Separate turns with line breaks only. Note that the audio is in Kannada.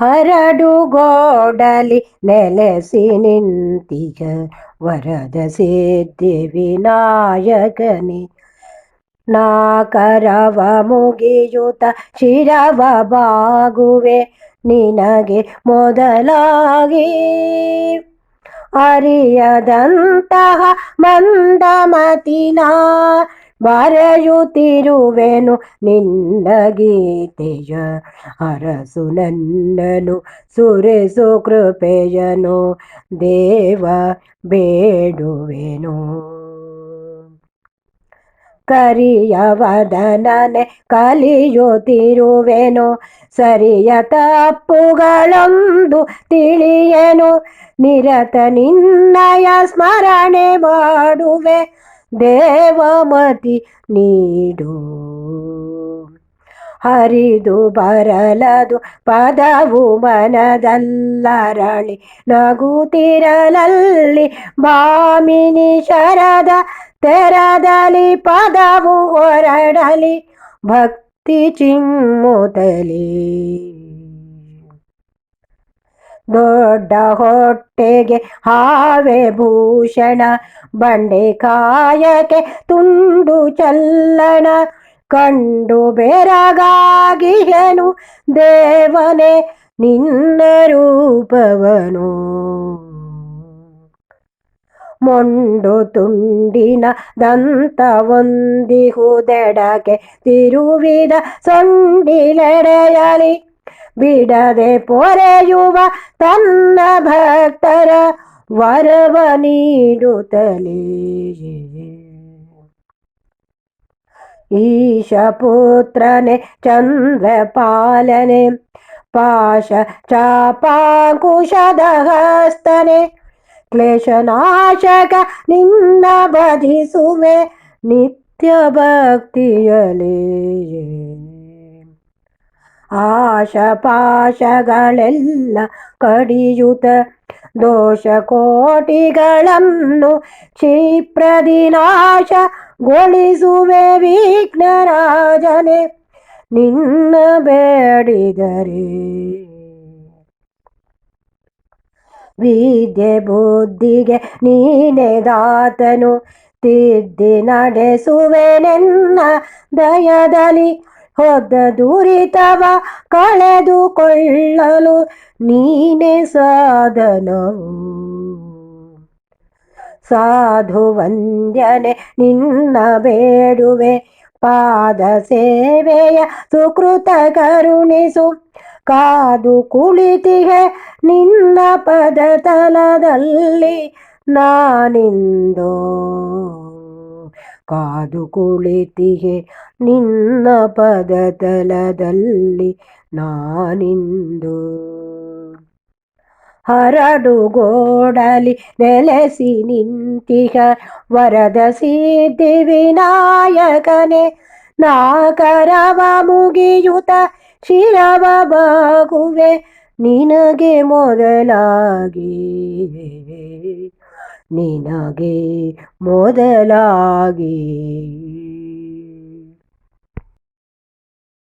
ಹರಡುಗೋಡಲಿ ನೆಲೆಸಿ ನಿಂತಿಗ ವರದ ಸಿದ್ಧಿ ವಿನಾಯಕನೇ ನಾ ಕರವ ಮುಗಿಯುತ ಶಿರವ ಬಾಗುವೆ ನಿನಗೆ ಮೊದಲಾಗಿ ಅರಿಯದಂತಹ ಮಂದಮತಿನ ಬರೆಯುತ್ತಿರುವೆನು ನಿನ್ನ ಗೀತೆಯ ಅರಸು ನನ್ನನು ಸುರಿಸು ಕೃಪೆಯನು ದೇವ ಬೇಡುವೆನು. ಕರಿಯವದನನೆ ಕಲಿಯುತ್ತಿರುವೆನು, ಸರಿಯ ತಪ್ಪುಗಳೊಂದು ತಿಳಿಯನು, ನಿರತ ನಿನ್ನಯ ಸ್ಮರಣೆ ಮಾಡುವೆ. ದೇವಮತಿ ನೀಡು. ಹರಿದು ಬರಲದು ಪದವು ಮನದಲ್ಲರಳಿ ನಗುತ್ತಿರಲಲ್ಲಿ ಭಾಮಿನಿ ಶರದ ತೆರದಲಿ ಪದವು ಹೊರಡಲಿ ಭಕ್ತಿ ಚಿಮ್ಮುತ್ತಲಿ. ದೊಡ್ಡ ಹೊಟ್ಟೆಗೆ ಹಾವೆ ಭೂಷಣ, ಬಂಡೆ ಕಾಯಕ್ಕೆ ತುಂಡು ಚಲ್ಲಣ, ಕಂಡು ಬೆರಗಾಗಿಯನು ದೇವನೇ ನಿನ್ನ ರೂಪವನು. ಮೊಂಡು ತುಂಡಿನ ದಂತ ಹೊಂದಿಹುದೆಡಕೆ ತಿರುವಿದ ಸೊಂಡಿಲೆಡೆಯಲಿ ಬಿಡದೆ ಪೊರೆಯುವ ತನ್ನ ಭಕ್ತರ ವರವ ನೀಡುತ್ತಲೇ ಈಶ ಪುತ್ರನೆ ಚಂದ್ರ ಪಾಲನೆ ಪಾಶ ಚಾಪಾಂಕುಶದ ಹಸ್ತನೆ ಕ್ಲೇಶನಾಶಕ ನಿನ್ನ ಬಧಿಸುವೆ ನಿತ್ಯ ಭಕ್ತಿಯಲೇ ಆಶ ಪಾಶಗಳೆಲ್ಲ ಕಡಿಯುತ ದೋಷ ಕೋಟಿಗಳನ್ನು ಕ್ಷಿಪ್ರದಿ ಗೊಳಿಸುವೆ ವಿಘ್ನರಾಜನೆ. ನಿನ್ನ ಬೇಡಿದರೆ ವಿದ್ಯೆ ಬುದ್ಧಿಗೆ ನೀನೆ ದಾತನು. ತಿದ್ದಿ ನಡೆಸುವೆನೆನ್ನ ದಯದಲ್ಲಿ ಹೊದ್ದ ದುರಿತವ ಕಳೆದುಕೊಳ್ಳಲು ನೀನೆ ಸಾಧನವು ಸಾಧು ವಂದ್ಯನೆ ನಿನ್ನ ಬೇಡುವೆ ಪಾದ ಸೇವೆಯ ಸುಕೃತ ಕರುಣಿಸು. ಕಾದು ಕುಳಿತಿಗೆ ನಿನ್ನ ಪದ ತಲದಲ್ಲಿ ನಾನಿಂದೋ. ಕಾದು ಕುಳಿತಿಗೆ ನಿನ್ನ ಪದ ತಲದಲ್ಲಿ ನಾನಿಂದು ಹರಡುಗೋಡಲಿ ನೆಲೆಸಿ ನಿಂತಿಗ ವರದ ಸಿದ್ಧಿ ವಿನಾಯಕನೇ ನಾಕರವ ಮುಗಿಯುತ ಶಿರವ ಬಾಗುವೆ, ನಿನಗೆ ಮೊದಲಾಗಿ ನಿನಗೆ ಮೊದಲಾಗಿ